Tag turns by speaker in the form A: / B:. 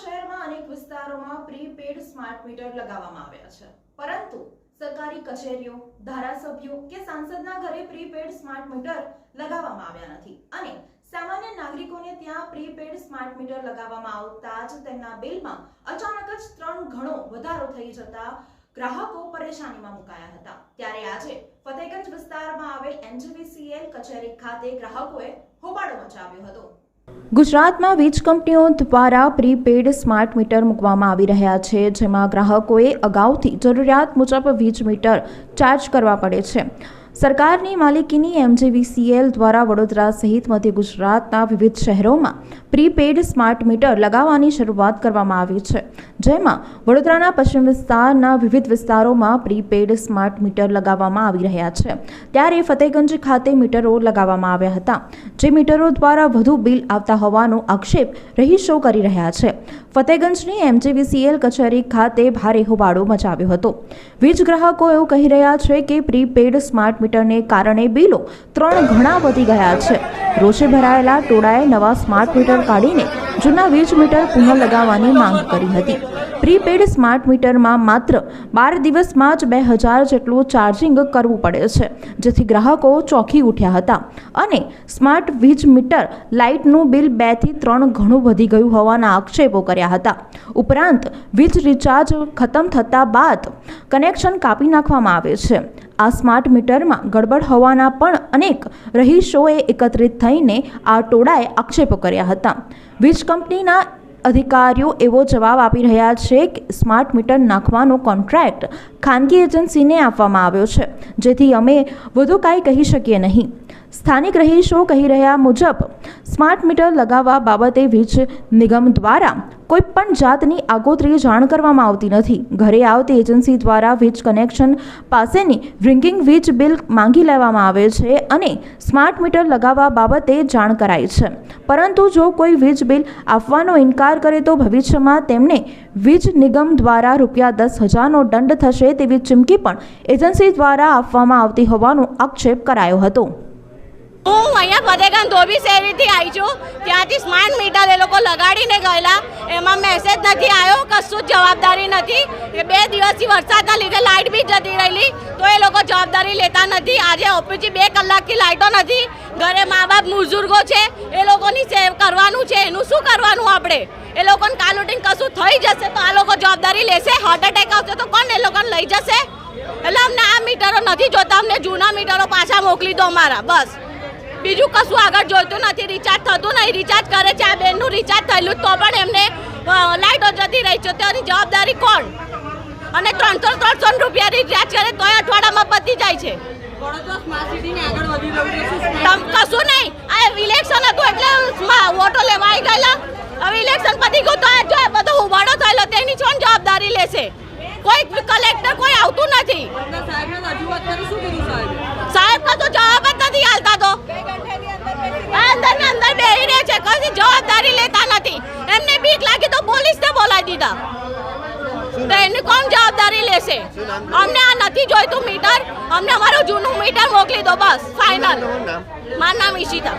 A: શહેરમાં અનેક વિસ્તારોમાં પ્રીપેડ સ્માર્ટ મીટર લગાવવામાં આવ્યા છે. પરંતુ સરકારી કચેરીઓ, ધારાસભ્યો કે સાંસદના ઘરે પ્રીપેડ સ્માર્ટ મીટર લગાવવામાં આવ્યા નથી અને સામાન્ય નાગરિકોને ત્યાં પ્રીપેડ સ્માર્ટ મીટર લગાવવામાં આવતા જ તેમના બિલમાં અચાનક જ ત્રણ ગણો વધારો થઈ જતા ગ્રાહકો પરેશાનીમાં મુકાયા હતા. ત્યારે આજે ફતેગંજ વિસ્તારમાં આવેલ એનજીવીસીએલ કચેરી ખાતે ગ્રાહકોએ હોબાળો મચાવ્યો હતો.
B: ગુજરાતમાં વીજ કંપનીઓ દ્વારા પ્રીપેડ સ્માર્ટ મીટર મૂકવામાં આવી રહ્યા છે, જેમાં ગ્રાહકોએ અગાઉથી જરૂરિયાત મુજબ વીજ મીટર ચાર્જ કરવા પડે છે. સરકારની માલિકીની એમજીવીસીએલ દ્વારા વડોદરા સહિત મધ્ય ગુજરાતના વિવિધ શહેરોમાં પ્રીપેડ સ્માર્ટ મીટર લગાવવાની શરૂઆત કરવામાં આવી છે. જેમાં વડોદરાના પશ્ચિમ વિસ્તારના વિવિધ વિસ્તારોમાં પ્રીપેડ સ્માર્ટ મીટર લગાવવામાં આવી રહ્યા છે. ત્યારે ફતેગંજ ખાતે મીટરો લગાવવામાં આવ્યા હતા, જે મીટરો દ્વારા વધુ બિલ આવતા હોવાનો આક્ષેપ રહીશો કરી રહ્યા છે. ફતેગંજની એમજીવીસીએલ કચેરી ખાતે ભારે હોબાળો મચાવ્યો હતો. વીજ ગ્રાહકો એવું કહી રહ્યા છે કે પ્રીપેડ સ્માર્ટ મીટરને કારણે બિલો ત્રણ ઘણા વધી ગયા છે. રોષે ભરાયેલા ટોળાએ નવા સ્માર્ટ મીટર કાઢીને જૂના વીજ મીટર પુનઃ લગાવવાની માંગ કરી હતી. પ્રીપેડ સ્માર્ટ મીટરમાં માત્ર બાર દિવસમાં જ બે હજાર જેટલું ચાર્જિંગ કરવું પડે છે, જેથી ગ્રાહકો ચોંકી ઉઠ્યા હતા. અને સ્માર્ટ વીજ મીટર લાઇટનું બિલ બેથી ત્રણ ઘણું વધી ગયું હોવાના આક્ષેપો કર્યા હતા. ઉપરાંત, વીજ રિચાર્જ ખતમ થતા બાદ કનેક્શન કાપી નાખવામાં આવે છે. આ સ્માર્ટ મીટરમાં ગડબડ હોવાના પણ અનેક રહીશોએ એકત્રિત થઈને આ ટોળાએ આક્ષેપો કર્યા હતા. વીજ કંપનીના અધિકારીઓ એવો જવાબ આપી રહ્યા છે કે સ્માર્ટ મીટર નાખવાનો કોન્ટ્રાક્ટ ખાનગી એજન્સીને આપવામાં આવ્યો છે, જેથી અમે વધુ કાંઈ કહી શકીએ નહીં. સ્થાનિક રહીશો કહી રહ્યા મુજબ, સ્માર્ટ મીટર લગાવવા બાબતે વીજ નિગમ દ્વારા કોઈ પણ જાતની આગોતરી જાણ કરવામાં આવતી નથી. ઘરે આવતી એજન્સી દ્વારા વીજ કનેક્શન પાસેની રિંગિંગ વીજ બિલ માંગી લેવામાં આવે છે અને સ્માર્ટ મીટર લગાવવા બાબતે જાણ કરાય છે. પરંતુ જો કોઈ વીજ બિલ આપવાનો ઇનકાર કરે તો ભવિષ્યમાં તેમને વીજ નિગમ દ્વારા રૂપિયા દસ હજારનો દંડ થશે તેવી ચીમકી પણ એજન્સી દ્વારા આપવામાં આવતી હોવાનો આક્ષેપ કરાયો હતો.
C: હું અહીંયા ફતેગંજ ધોબી શેરીથી આવી છું. ત્યાંથી સ્માર્ટ મીટર એ લોકો લગાડીને ગયેલા. એમાં મેસેજ નથી આવ્યો, કશું જ જવાબદારી નથી. એ બે દિવસથી વરસાદના લીધે લાઇટ બી જતી રહેલી, તો એ લોકો જવાબદારી લેતા નથી. આજે ઓફિસથી બે કલાકથી લાઇટો નથી. ઘરે મા બાપ બુઝુર્ગો છે, એ લોકોની સેવ કરવાનું છે. એનું શું કરવાનું આપણે? એ લોકોને કાલ ઉઠીને કશું થઈ જશે તો આ લોકો જવાબદારી લેશે? હાર્ટ એટેક આવશે તો કોણ એ લોકોને લઈ જશે? એટલે અમને આ મીટરો નથી જોતા. અમને જૂના મીટરો પાછા મોકલી દો અમારા. બસ. બીજું કશું આગળ જોઈતું નથી. રિચાર્જ થતું નહીં. રિચાર્જ કરે છે આ બેનનું રિચાર્જ થયેલું તો પણ એમને લાઇટો જતી રહી છે. તેની જવાબદારી કોણ? અને ત્રણસો ત્રણસો રૂપિયા રિચાર્જ કરે તોય અઠવાડિયામાં પતી જાય છે. કશું નહીં. આ ઇલેક્શન હતું એટલે વોટો લેવા આવી ગયેલા. હવે ઇલેક્શન પતી ગયું તો આ બધો ઉબાડો થયેલો તેની કોણ જવાબદારી લેશે. કોઈ કલેક્ટર કોઈ આવતું નથી
D: આપના સાહેબને રજૂઆત કરી શું કીધું સાહેબે
C: સાહેબ કશું જવાબ જ નથી હાલતા તો આ અંદર ને અંદર કશી જવાબદારી લેતા નથી. એમને બીક લાગી તો પોલીસને બોલાવી દીધા. તો એની કોણ જવાબદારી લેશે? અમને આ નથી જોઈતું મીટર. અમને અમારું જૂનું મીટર મોકલી દો બસ ફાઇનલ મારું નામ ઈશિતા.